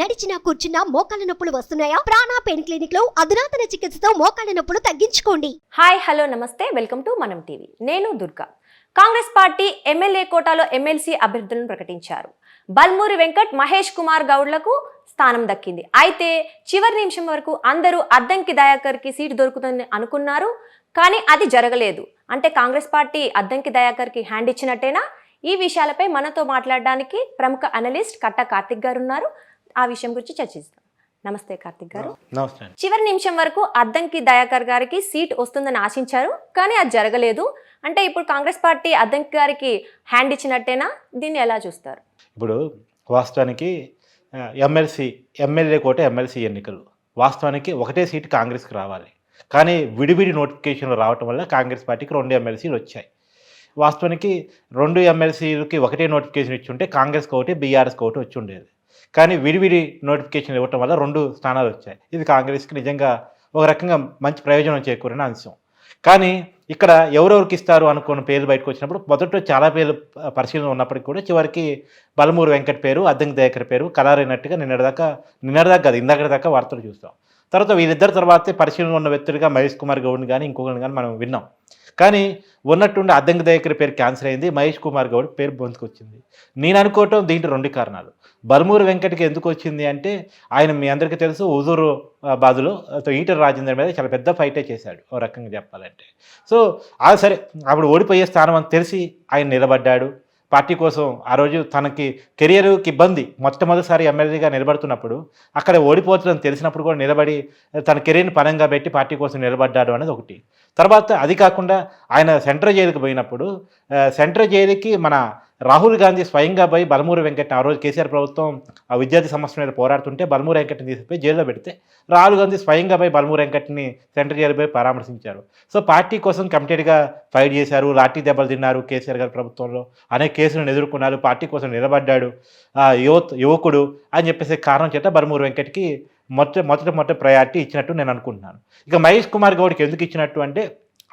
నడిచినా కూర్చున్నా మోకాళ్ళ నొప్పులు వస్తున్నాయా? ప్రాణా పెయిన్ క్లినిక్లో అధునాతన చికిత్సతో మోకాళ్ళ నొప్పులు తగ్గించుకోండి. హాయ్ హలో నమస్తే. Welcome to Manam TV. నేను దుర్గా. కాంగ్రెస్ పార్టీ ఎమ్మెల్యే కోటాలో ఎమ్మెల్సీ అభ్యర్థులను ప్రకటించారు. బల్మూరి వెంకట్ మహేష్ కుమార్ గౌడ్లకు స్థానం దక్కింది. అయితే చివరి నిమిషం వరకు అందరూ అద్దంకి దయాకర్కి సీటు దొరుకుతుందని అనుకున్నారు కానీ అది జరగలేదు. అంటే కాంగ్రెస్ పార్టీ అద్దంకి దయాకర్కి హ్యాండ్ ఇచ్చినట్టేనా? ఈ విషయాలపై మనతో మాట్లాడడానికి ప్రముఖ అనలిస్ట్ కట్ట కార్తిక్ గారు ఉన్నారు ఆ విషయం గురించి చర్చిస్తాం. నమస్తే కార్తిక్ గారు. నమస్తే చివరి నిమిషం వరకు అద్దంకి దయాకర్ గారికి సీట్ వస్తుందని ఆశించారు కానీ అది జరగలేదు. అంటే ఇప్పుడు కాంగ్రెస్ పార్టీ అద్దంకి గారికి హ్యాండ్ ఇచ్చినట్టేనా? దీన్ని ఎలా చూస్తారు? ఇప్పుడు వాస్తవానికి ఎమ్మెల్సీ ఎమ్మెల్యే కోట ఎమ్మెల్సీ ఎన్నికలు. వాస్తవానికి ఒకటే సీటు కాంగ్రెస్కి రావాలి. కానీ విడివిడి నోటిఫికేషన్లు రావటం వల్ల కాంగ్రెస్ పార్టీకి రెండు ఎమ్మెల్సీలు వచ్చాయి. వాస్తవానికి రెండు ఎమ్మెల్సీలకి ఒకటే నోటిఫికేషన్ ఇచ్చి ఉంటే కాంగ్రెస్కి ఒకటి బీఆర్ఎస్కి ఒకటి వచ్చి ఉండేది. కానీ విడివిడి నోటిఫికేషన్లు ఇవ్వటం వల్ల రెండు స్థానాలు వచ్చాయి. ఇది కాంగ్రెస్కి నిజంగా ఒక రకంగా మంచి ప్రయోజనం చేకూరిన అంశం. కానీ ఇక్కడ ఎవరెవరికి ఇస్తారు అనుకున్న పేర్లు బయటకు వచ్చినప్పుడు మొదట్లో చాలా పేర్లు పరిశీలన ఉన్నప్పటికీ కూడా చివరికి బలమూరు వెంకట్ పేరు అద్దంకి దయాకర్ పేరు కలారైనట్టుగా నిన్నటిదాకా నిన్నటిదాకా కాదు ఇందాక దాకా వార్తలు చూస్తాం. తర్వాత వీరిద్దరి తర్వాతే పరిశీలన ఉన్న వ్యక్తులుగా మహేష్ కుమార్ గౌడ్ని కానీ ఇంకొకరిని కానీ మనం విన్నాం. కానీ ఉన్నట్టుండి అద్దంకి దయాకర్ పేరు క్యాన్సిల్ అయింది. మహేష్ కుమార్ గౌడ్ పేరు బొంతుకు వచ్చింది నేను అనుకోవటం దీంట్లో రెండు కారణాలు. బలమూరు వెంకట్కి ఎందుకు వచ్చింది అంటే ఆయన మీ అందరికీ తెలుసు హుజూరు బాధలో ఈటర్ రాజేందర్ మీద చాలా పెద్ద ఫైటే చేశాడు ఓ రకంగా చెప్పాలంటే. సో ఆ సరే అప్పుడు ఓడిపోయే స్థానం అని తెలిసి ఆయన నిలబడ్డాడు. పార్టీ కోసం ఆ రోజు తనకి కెరియర్కి ఇబ్బంది మొట్టమొదటిసారి ఎమ్మెల్యేగా నిలబడుతున్నప్పుడు అక్కడ ఓడిపోతుందని తెలిసినప్పుడు కూడా నిలబడి తన కెరీర్ని పరంగా పెట్టి పార్టీ కోసం నిలబడ్డాడు అనేది ఒకటి. తర్వాత అది కాకుండా ఆయన సెంట్రల్ జైలుకి పోయినప్పుడు సెంట్రల్ జైలుకి మన రాహుల్ గాంధీ స్వయంగా పోయి బలమూరి వెంకట్ ఆ రోజు కేసీఆర్ ప్రభుత్వం ఆ విద్యార్థి సమస్య మీద పోరాడుతుంటే బలమూరి వెంకట్ని తీసుకుపోయి జైల్లో పెడితే రాహుల్ గాంధీ స్వయంగా పోయి బలమూరి వెంకట్ని సెంట్రల్ జైలు పోయి పరామర్శించారు. సో పార్టీ కోసం కమిటెడ్గా ఫైట్ చేశారు లాఠీ దెబ్బలు తిన్నారు కేసీఆర్ గారి ప్రభుత్వంలో. అనేక కేసులను ఎదుర్కొన్నారు పార్టీ కోసం నిలబడ్డాడు ఆ యువత్ యువకుడు అని చెప్పేసి కారణం చేత బలమూరి వెంకట్కి మొట్ట మొదట మొదటి ప్రయారిటీ ఇచ్చినట్టు నేను అనుకుంటున్నాను. ఇక మహేష్ కుమార్ గౌడ్కి ఎందుకు ఇచ్చినట్టు అంటే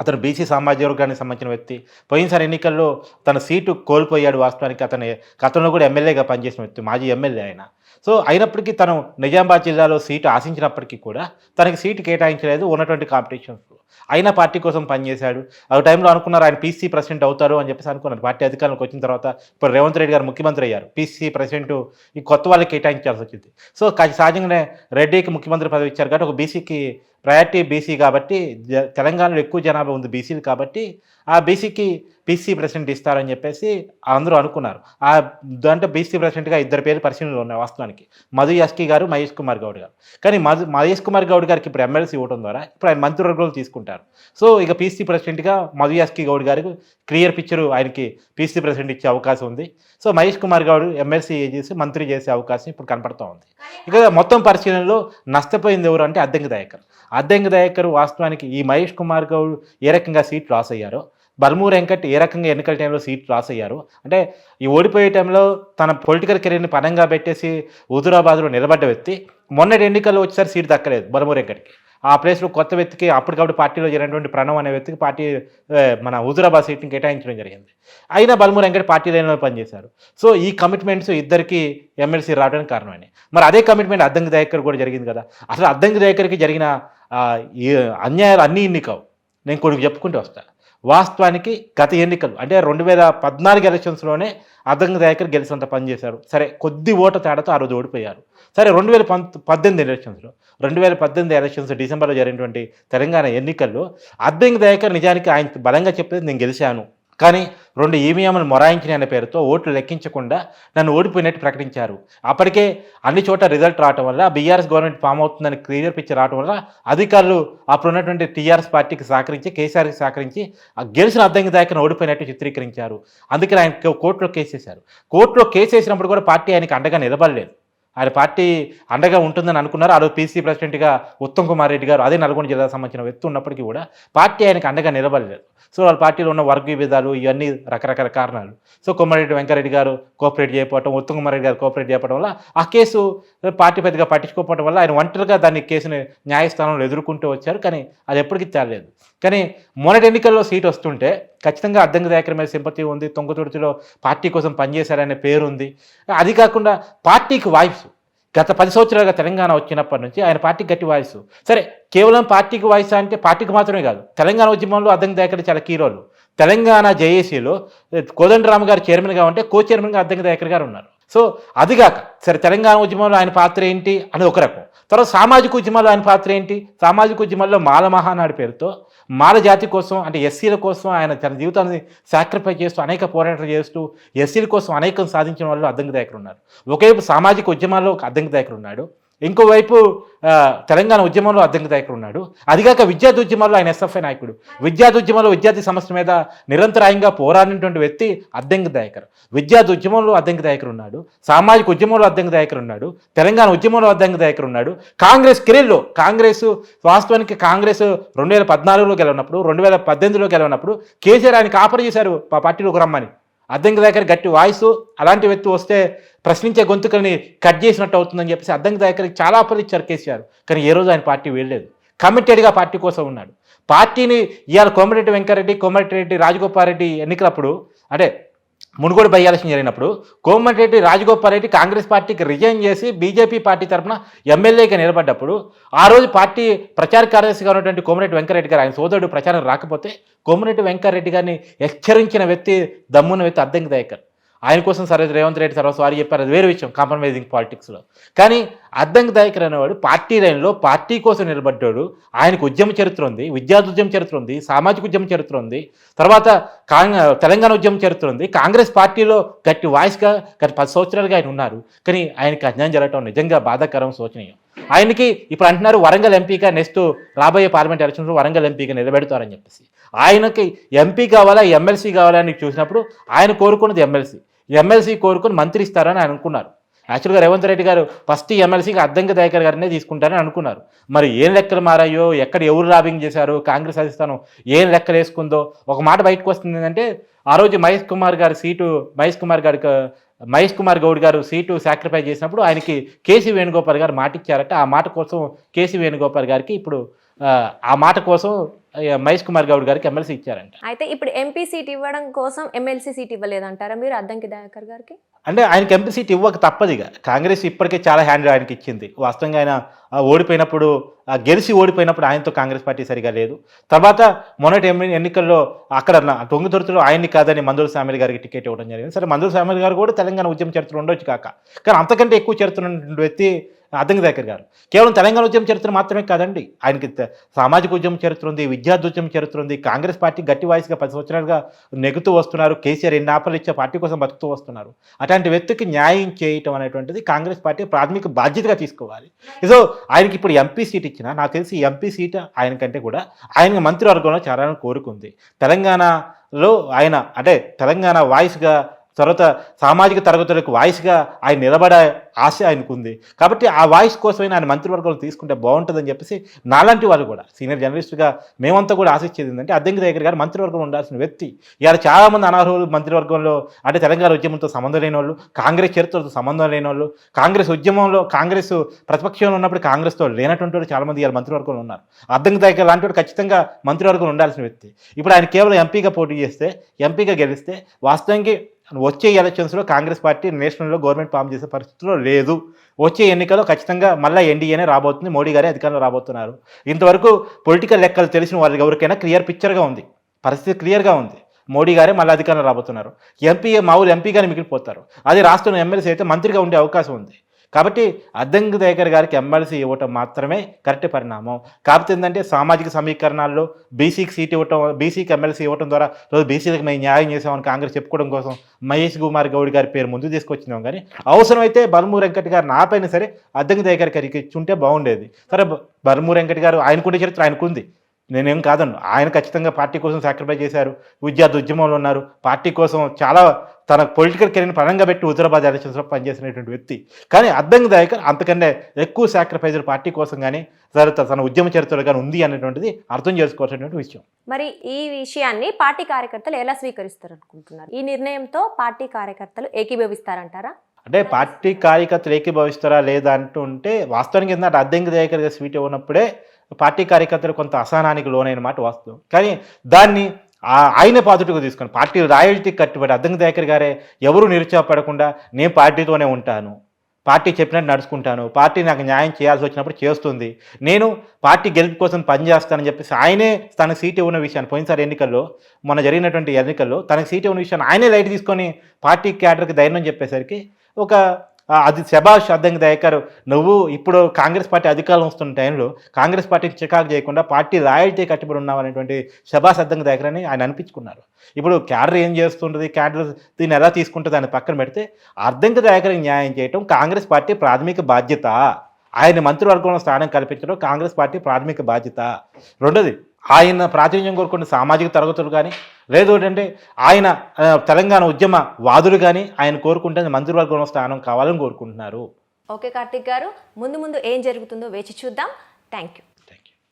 అతను బీసీ సామాజిక వర్గానికి సంబంధించిన వ్యక్తి. పోయినసారి ఎన్నికల్లో తన సీటు కోల్పోయాడు వాస్తవానికి అతని. గతంలో కూడా ఎమ్మెల్యేగా పనిచేసిన వ్యక్తి మాజీ ఎమ్మెల్యే ఆయన. సో అయినప్పటికీ తను నిజామాబాద్ జిల్లాలో సీటు ఆశించినప్పటికీ కూడా తనకి సీటు కేటాయించలేదు ఉన్నటువంటి కాంపిటీషన్స్ ఆయన పార్టీ కోసం పనిచేశాడు. ఆ టైంలో అనుకున్నారు ఆయన పీసీ ప్రెసిడెంట్ అవుతారు అని చెప్పేసి అనుకున్నారు. పార్టీ అధికారంలోకి వచ్చిన తర్వాత ఇప్పుడు రేవంత్ రెడ్డి గారు ముఖ్యమంత్రి అయ్యారు. పీసీ ప్రెసిడెంట్ ఈ కొత్త వాళ్ళకి కేటాయించాల్సి వచ్చింది. సో కా- సహజంగానే రెడ్డికి ముఖ్యమంత్రి పదవి ఇచ్చారు కాబట్టి ఒక బీసీకి ప్రయారిటీ బీసీ కాబట్టి జ- తెలంగాణలో ఎక్కువ జనాభా ఉంది బీసీలు కాబట్టి ఆ బీసీకి పీసీ ప్రెసిడెంట్ ఇస్తారని చెప్పేసి అందరూ అనుకున్నారు. ఆ దాంట్లో బీసీ ప్రెసిడెంట్గా ఇద్దరు పేర్లు పరిశీలనలో ఉన్నాయి వాస్తవానికి. మధు యాస్కి గారు మహేష్ కుమార్ గౌడ్ గారు. కానీ మధు మహేష్ కుమార్ గౌడ్ గారికి ఇప్పుడు ఎమ్మెల్సీ ఇవ్వడం ద్వారా ఇప్పుడు ఆయన మంత్రివర్గంలో తీసుకుంటారు. సో ఇక పీసీ ప్రెసిడెంట్గా మధు యాస్కి గౌడ్ గారికి క్లియర్ పిక్చర్ ఆయనకి పీసీ ప్రెసిడెంట్ ఇచ్చే అవకాశం ఉంది. సో మహేష్ కుమార్ గౌడ్ ఎమ్మెల్సీ చేసి మంత్రి చేసే అవకాశం ఇప్పుడు కనపడుతూ ఉంది. ఇక మొత్తం పరిశీలనలో నష్టపోయింది ఎవరు అంటే అద్దంకి దయాకర్. అద్దంకి దయాకర్ వాస్తవానికి ఈ మహేష్ కుమార్ గౌడ్ ఏ రకంగా సీట్ లాస్ అయ్యారో బర్మూ వెంకట్ ఏ రకంగా ఎన్నికల టైంలో సీట్ లాస్ అయ్యారు? అంటే ఈ ఓడిపోయే టైంలో తన పొలిటికల్ కెరీర్ని పనంగా పెట్టేసి హుజురాబాద్లో నిలబడ్డ వ్యక్తి మొన్నటి ఎన్నికల్లో వచ్చేసరి సీట్ దక్కలేదు బర్మూ వెంకట్కి. ఆ ప్లేస్లో కొత్త వ్యక్తికి అప్పటికప్పుడు పార్టీలో చేరినటువంటి ప్రణవ్ అనే వ్యక్తికి పార్టీ మన హుజురాబాద్ సీట్ని కేటాయించడం జరిగింది. అయినా బల్మూర్ వెంకట్ పార్టీ లేని పనిచేశారు. సో ఈ కమిట్మెంట్స్ ఇద్దరికి ఎమ్మెల్సీ రావడానికి కారణమని మరి అదే కమిట్మెంట్ అద్దంకి దయాకర్ కూడా జరిగింది కదా? అసలు అద్దంకి దయాకర్కి జరిగిన ఈ అన్యాయాలు అన్నీ ఇన్ని కావు? నేను కొడుకు చెప్పుకుంటూ వస్తాను వాస్తవానికి గత ఎన్నికలు అంటే రెండు వేల పద్నాలుగు ఎలక్షన్స్లోనే అదంగ దయాకర్ గెలిచినంత పనిచేశారు సరే కొద్ది ఓట తేడాతో ఆ రోజు ఓడిపోయారు. సరే రెండు వేల పద్దెనిమిది ఎలక్షన్స్లో రెండు వేల పద్దెనిమిది ఎలక్షన్స్ డిసెంబర్లో జరిగినటువంటి తెలంగాణ ఎన్నికల్లో అద్దంకి దయాకర్ నిజానికి ఆయన బలంగా చెప్పేది నేను గెలిచాను. కానీ రెండు ఈవీఎంలు మొరాయించిన అనే పేరుతో ఓట్లు లెక్కించకుండా నన్ను ఓడిపోయినట్టు ప్రకటించారు. అప్పటికే అన్ని చోట్ల రిజల్ట్ రావటం వల్ల బీఆర్ఎస్ గవర్నమెంట్ ఫామ్ అవుతుందని క్లియర్ పిక్చర్ రావటం వల్ల అధికారులు అప్పుడు ఉన్నటువంటి టీఆర్ఎస్ పార్టీకి సహకరించి కేసీఆర్కి సహకరించి ఆ గెలిచిన అద్దంకి దాకా ఓడిపోయినట్టు చిత్రీకరించారు. అందుకని ఆయన కోర్టులో కేసు వేశారు. కోర్టులో కేసు వేసినప్పుడు కూడా పార్టీ ఆయనకి అండగా నిలబడలేదు. ఆయన పార్టీ అండగా ఉంటుందని అనుకున్నారు? ఆరోజు పీసీ ప్రెసిడెంట్గా ఉత్తమ్ కుమార్ రెడ్డి గారు అదే నల్గొండ జిల్లాకు సంబంధించిన వ్యక్తి ఉన్నప్పటికీ కూడా పార్టీ ఆయనకు అండగా నిలబడలేదు. సో వాళ్ళ పార్టీలో ఉన్న వర్గ విభేదాలు ఇవన్నీ రకరకాల కారణాలు. సో కొమ్మారెడ్డి వెంకరెడ్డి గారు కోఆపరేట్ చేయకపోవడం ఉత్తమ్ కుమార్ రెడ్డి గారు కోఆపరేట్ చేయకపోవడం వల్ల ఆ కేసు పార్టీ పెద్దగా పట్టించుకోకపోవడం వల్ల ఆయన ఒంటరిగా దాన్ని కేసుని న్యాయస్థానంలో ఎదుర్కొంటూ వచ్చారు. కానీ అది ఎప్పటికీ తేలేదు కానీ మొన్నటి ఎన్నికల్లో సీట్ వస్తుంటే ఖచ్చితంగా అద్దంకి దయాకర్ మీద సింపతి ఉంది తొంగతుర్తిలో పార్టీ కోసం పనిచేశారనే పేరు ఉంది అది కాకుండా పార్టీకి వాయిస్ గత పది సంవత్సరాలుగా తెలంగాణ వచ్చినప్పటి నుంచి ఆయన పార్టీ గట్టి వాయిస్. సరే కేవలం పార్టీకి వాయిస్ అంటే పార్టీకి మాత్రమే కాదు తెలంగాణ ఉద్యమంలో అద్దంకి దయాకర్ చాలా కీ రోల్. తెలంగాణ జేఏసీలో కోదండరామ్ గారు చైర్మన్గా ఉంటే కో చైర్మన్గా అద్దంకి దయాకర్ గారు ఉన్నారు. సో అదిగాక సరే తెలంగాణ ఉద్యమంలో ఆయన పాత్ర ఏంటి అని ఒక రకం. తర్వాత సామాజిక ఉద్యమాల్లో ఆయన పాత్ర ఏంటి? సామాజిక ఉద్యమాల్లో మాల మహానాడు పేరుతో మాల జాతి కోసం అంటే ఎస్సీల కోసం ఆయన తన జీవితాన్ని సాక్రిఫై చేస్తూ అనేక పోరాటాలు చేస్తూ ఎస్సీల కోసం అనేకం సాధించిన వాళ్ళు అద్దంకి దాయకులు ఉన్నారు. ఒకవైపు సామాజిక ఉద్యమాల్లో ఒక అద్దంకి దాయకులు ఉన్నాడు. ఇంకోవైపు తెలంగాణ ఉద్యమంలో అద్దంకి దాయకుడు ఉన్నాడు. అదిగాక విద్యార్థి ఉద్యమంలో ఆయన ఎస్ఎఫ్ఐ నాయకుడు. విద్యార్థి ఉద్యమంలో విద్యార్థి సమస్య మీద నిరంతరాయంగా పోరాడినటువంటి వ్యక్తి అద్దంకి దాయకర్. విద్యార్థి ఉద్యమంలో అద్దంకి దాయకుడు ఉన్నాడు. సామాజిక ఉద్యమంలో అద్దంకి దాయకుడు ఉన్నాడు. తెలంగాణ ఉద్యమంలో అద్దంకి దాయకుడు ఉన్నాడు. కాంగ్రెస్ కెరీర్లో కాంగ్రెస్ వాస్తవానికి కాంగ్రెస్ రెండు వేల పద్నాలుగులో గెలవనప్పుడు రెండు వేల పద్దెనిమిదిలో గెలవనప్పుడు కేసీఆర్ ఆయనకి ఆఫర్ చేశారు. మా పార్టీలోకి రమ్మని. అద్దంకి దగ్గర గట్టి వాయిస్ అలాంటి వ్యక్తి వస్తే ప్రశ్నించే గొంతుకల్ని కట్ చేసినట్టు అవుతుందని చెప్పేసి అద్దంకి దగ్గరికి చాలా ఆఫర్లు ఇచ్చారు కేసీఆర్. కానీ ఏ రోజు ఆయన పార్టీ వెళ్ళలేదు కమిటెడ్గా పార్టీ కోసం ఉన్నాడు. పార్టీని ఇవాళ కోమటిరెడ్డి వెంకరెడ్డి కోమటిరెడ్డి రాజగోపాల్ రెడ్డి ఎన్నికలప్పుడు అంటే మునుగోడు బై ఎలక్షన్ జరిగినప్పుడు కోమటిరెడ్డి రాజగోపాల్ రెడ్డి కాంగ్రెస్ పార్టీకి రిజైన్ చేసి బీజేపీ పార్టీ తరఫున ఎమ్మెల్యేగా నిలబడ్డప్పుడు ఆ రోజు పార్టీ ప్రచార కార్యదర్శిగా ఉన్నటువంటి కోమరెడ్డి వెంకరెడ్డి గారు ఆయన సోదరుడు ప్రచారం రాకపోతే కోమరెడ్డి వెంకరెడ్డి గారిని హెచ్చరించిన వ్యక్తి దమ్మున్న వ్యక్తి అద్దంకి దయకర్. ఆయన కోసం సరే రేవంత్ రెడ్డి తర్వాత సారీ చెప్పారు అది వేరే విషయం కాంప్రమైజింగ్ పాలిటిక్స్లో కానీ అద్దంకి దయకర్ అనేవాడు పార్టీ లైన్లో పార్టీ కోసం నిలబడ్డాడు. ఆయనకు ఉద్యమ చరిత్ర ఉంది విద్యార్థి ఉద్యమ చరిత్ర ఉంది సామాజిక ఉద్యమ చరిత్ర ఉంది. తర్వాత కాంగ్ తెలంగాణ ఉద్యమ చరిత్ర ఉంది. కాంగ్రెస్ పార్టీలో గట్టి వాయిస్గా గత పది సంవత్సరాలుగా ఆయన ఉన్నారు. కానీ ఆయనకి అన్యాయం జరగటం నిజంగా బాధాకరం శోచనీయం. ఆయనకి ఇప్పుడు అంటున్నారు వరంగల్ ఎంపీగా నెక్స్ట్ రాబోయే పార్లమెంట్ ఎలక్షన్లో వరంగల్ ఎంపీగా నిలబెడతారని చెప్పేసి. ఆయనకి ఎంపీ కావాలా ఎమ్మెల్సీ కావాలా అని చూసినప్పుడు ఆయన కోరుకున్నది ఎమ్మెల్సీ. ఎమ్మెల్సీ కోరుకుని మంత్రి ఇస్తారని అనుకున్నారు. యాక్చువల్గా రేవంత్ రెడ్డి గారు ఫస్ట్ ఎమ్మెల్సీకి అద్దంకి దయాకర్ గారినే తీసుకుంటారని అనుకున్నారు. మరి ఏం లెక్కలు మారాయో ఎక్కడ ఎవరు లాబింగ్ చేశారు కాంగ్రెస్ అధిష్టానం ఏం లెక్కలు వేసుకుందో ఒక మాట బయటకు వస్తుంది ఏంటంటే ఆ రోజు మహేష్ కుమార్ గారి సీటు మహేష్ కుమార్ గారికి మహేష్ కుమార్ గౌడ్ గారు సీటు సాక్రిఫై చేసినప్పుడు ఆయనకి కేసీ వేణుగోపాల్ గారు మాట ఇచ్చారట ఆ మాట కోసం కేసీ వేణుగోపాల్ గారికి ఇప్పుడు ఆ, మాట కోసం మహేష్ కుమార్ గౌడ్ గారికి ఎమ్మెల్సీ ఇచ్చారంట. అయితే ఇప్పుడు ఎంపీ సీట్ ఇవ్వడం కోసం ఎమ్మెల్సీ సీట్ ఇవ్వలేదంటారా మీరు అద్దంకి దయాకర్ గారికి? అంటే ఆయనకి ఎంపీ సీట్ ఇవ్వక తప్పదు ఇక. కాంగ్రెస్ ఇప్పటికే చాలా హ్యాండ్ ఆయనకి ఇచ్చింది. వాస్తవంగా ఆయన ఓడిపోయినప్పుడు ఆ, గెలిచి ఓడిపోయినప్పుడు ఆయనతో కాంగ్రెస్ పార్టీ సరిగా లేదు. తర్వాత మొన్నటి ఎన్నికల్లో అక్కడ నా- తొంగితుర్తిలో ఆయన్ని కాదని మందుల సామిల్ గారికి టికెట్ ఇవ్వడం జరిగింది. సరే మందుల సామిల్ గారు కూడా తెలంగాణ ఉద్యమ చరిత్ర ఉండొచ్చు కాక. కానీ అంతకంటే ఎక్కువ చరిత్ర ఉన్నటువంటి వ్యక్తి అద్దంకి దగ్గర గారు. కేవలం తెలంగాణ ఉద్యమ చరిత్ర మాత్రమే కాదండి. ఆయనకి సామాజిక ఉద్యమ చరిత్ర ఉంది విద్యార్థి ఉద్యమ చరిత్ర ఉంది కాంగ్రెస్ పార్టీ గట్టి వాయిస్గా పది సంవత్సరాలుగా నెగుతూ వస్తున్నారు కేసీఆర్ ఎన్ని ఆపలు ఇచ్చే పార్టీ కోసం బతుకుతూ వస్తున్నారు. అటువంటి వ్యక్తికి న్యాయం చేయటం అనేటువంటిది కాంగ్రెస్ పార్టీ ప్రాథమిక బాధ్యతగా తీసుకోవాలి. సో ఆయనకి ఇప్పుడు ఎంపీ సీట్ ఇచ్చిన నాకు తెలిసి ఎంపీ సీట్ ఆయనకంటే కూడా ఆయన మంత్రివర్గంలో చేరాలని కోరుకుంది. తెలంగాణలో ఆయన అంటే తెలంగాణ వాయిస్గా తర్వాత సామాజిక తరగతులకు వాయిస్గా ఆయన నిలబడే ఆశ ఆయనకు ఉంది కాబట్టి ఆ వాయిస్ కోసమైనా ఆయన మంత్రివర్గంలో తీసుకుంటే బాగుంటుందని చెప్పేసి నాలాంటి వాళ్ళు కూడా సీనియర్ జర్నలిస్టుగా మేమంతా కూడా ఆశించేది ఏంటంటే అద్దెంకి దగ్గర గారు మంత్రివర్గం ఉండాల్సిన వ్యక్తి. ఇవాళ చాలామంది అనర్హులు మంత్రివర్గంలో అంటే తెలంగాణ ఉద్యమంతో సంబంధం లేని వాళ్ళు కాంగ్రెస్ చరిత్రతో సంబంధం లేని వాళ్ళు కాంగ్రెస్ ఉద్యమంలో కాంగ్రెస్ ప్రతిపక్షంలో ఉన్నప్పుడు కాంగ్రెస్తో లేనటువంటి వాళ్ళు చాలామంది ఇవాళ మంత్రివర్గంలో ఉన్నారు. అద్దెంకి దగ్గర లాంటి వాడు ఖచ్చితంగా మంత్రివర్గంలో ఉండాల్సిన వ్యక్తి. ఇప్పుడు ఆయన కేవలం ఎంపీగా పోటీ చేస్తే ఎంపీగా గెలిస్తే వాస్తవానికి వచ్చే ఎలక్షన్స్లో కాంగ్రెస్ పార్టీ నేషనల్లో గవర్నమెంట్ ఫామ్ చేసే పరిస్థితిలో లేదు. వచ్చే ఎన్నికల్లో ఖచ్చితంగా మళ్ళీ ఎన్డీఏనే రాబోతుంది మోడీ గారే అధికారంలో రాబోతున్నారు. ఇంతవరకు పొలిటికల్ లెక్కలు తెలిసిన వాళ్ళకి ఎవరికైనా క్లియర్ పిక్చర్గా ఉంది. పరిస్థితి క్లియర్గా ఉంది. మోడీ గారే మళ్ళీ అధికారంలో రాబోతున్నారు. ఎంపీ మామూలు ఎంపీగానే మిగిలిపోతారు. అది రాష్ట్రంలో ఎమ్మెల్సీ అయితే మంత్రిగా ఉండే అవకాశం ఉంది. కాబట్టి అద్దంకి దయాకర్ గారికి ఎమ్మెల్సీ ఇవ్వటం మాత్రమే కరెక్ట్ పరిణామం. కాకపోతే ఏంటంటే సామాజిక సమీకరణాల్లో బీసీకి సీట్ ఇవ్వటం బీసీకి ఎమ్మెల్సీ ఇవ్వటం ద్వారా రోజు బీసీలకు మేము న్యాయం చేసామని కాంగ్రెస్ చెప్పుకోవడం కోసం మహేష్ కుమార్ గౌడ్ గారి పేరు ముందు తీసుకొచ్చినాం కానీ అవసరమైతే బలమూరు వెంకట్ గారు నా పైన సరే అద్దంకి దయాకర్ గారికి ఇచ్చుంటే బాగుండేది. సరే బ- వెంకట్ గారు ఆయనకుండే చరిత్ర ఆయనకుంది. నేనేం కాదన్ను. ఆయన ఖచ్చితంగా పార్టీ కోసం సాక్రిఫై చేశారు. విద్యార్థి ఉద్యమంలో ఉన్నారు. పార్టీ కోసం చాలా తన పొలిటికల్ కెరీర్ని పరంగా పెట్టి హుజరాబాద్ ఎలక్షన్స్లో పనిచేసినటువంటి వ్యక్తి. కానీ అద్దంకి దాయకర్ అంతకంటే ఎక్కువ సాక్రిఫైజ్ పార్టీ కోసం కానీ తర్వాత తన ఉద్యమ చరిత్రలో కానీ ఉంది అనేటువంటిది అర్థం చేసుకోవాల్సినటువంటి విషయం. మరి ఈ విషయాన్ని పార్టీ కార్యకర్తలు ఎలా స్వీకరిస్తారు అనుకుంటున్నారు ఈ నిర్ణయంతో పార్టీ కార్యకర్తలు ఏకీభవిస్తారంటారా? అంటే పార్టీ కార్యకర్తలు ఏకీభవిస్తారా లేదా అంటుంటే వాస్తవానికి ఏంటంటే అద్దెంకి దయాకర్ గారు స్వీట్ ఉన్నప్పుడే పార్టీ కార్యకర్తలు కొంత అసహనానికి లోనైన మాట వాస్తవం. కానీ దాన్ని ఆయన ఆయనే పాజిటివ్గా తీసుకొని పార్టీ రాయల్టీ కట్టుబడి అద్దెంకి దయాకర్ గారే ఎవరు నిరుత్సాహపడకుండా నేను పార్టీతోనే ఉంటాను పార్టీ చెప్పినట్టు నడుచుకుంటాను పార్టీ నాకు న్యాయం చేయాల్సి వచ్చినప్పుడు చేస్తుంది నేను పార్టీ గెలుపు కోసం పనిచేస్తానని చెప్పేసి ఆయనే తన సీట్ ఉన్న విషయాన్ని పోయినసారి ఎన్నికల్లో మొన్న జరిగినటువంటి ఎన్నికల్లో తనకు సీట్ ఇవ్వని విషయాన్ని ఆయనే లైట్ తీసుకొని పార్టీ క్యాడర్కి ధైర్యం చెప్పేసరికి ఒక అది శభాష్ అద్దంకి దయకర్. నువ్వు ఇప్పుడు కాంగ్రెస్ పార్టీ అధికారం వస్తున్న టైంలో కాంగ్రెస్ పార్టీని చికాకు చేయకుండా పార్టీ లాయల్టీ కట్టుబడి ఉన్నావనేటువంటి శభాష్ అద్దంకి దయకర్ అని ఆయన అనిపించుకున్నారు. ఇప్పుడు క్యాడర్ ఏం చేస్తుంటుంది? క్యాడర్ దీన్ని ఎలా తీసుకుంటుంది? అని పక్కన పెడితే అర్ధంకి దయకరికి న్యాయం చేయటం కాంగ్రెస్ పార్టీ ప్రాథమిక బాధ్యత. ఆయన మంత్రివర్గంలో స్థానం కల్పించడం కాంగ్రెస్ పార్టీ ప్రాథమిక బాధ్యత. రెండోది ఆయన ప్రాతినిధ్యం కోరుకున్న సామాజిక తరగతులు కానీ లేదు ఏంటంటే ఆయన తెలంగాణ ఉద్యమ వాదులు కానీ ఆయన కోరుకుంటే మంత్రివర్గంలో స్థానం కావాలని కోరుకుంటున్నారు. ఓకే కార్తిక్ గారు ముందు ముందు ఏం జరుగుతుందో వేచి చూద్దాం. Thank you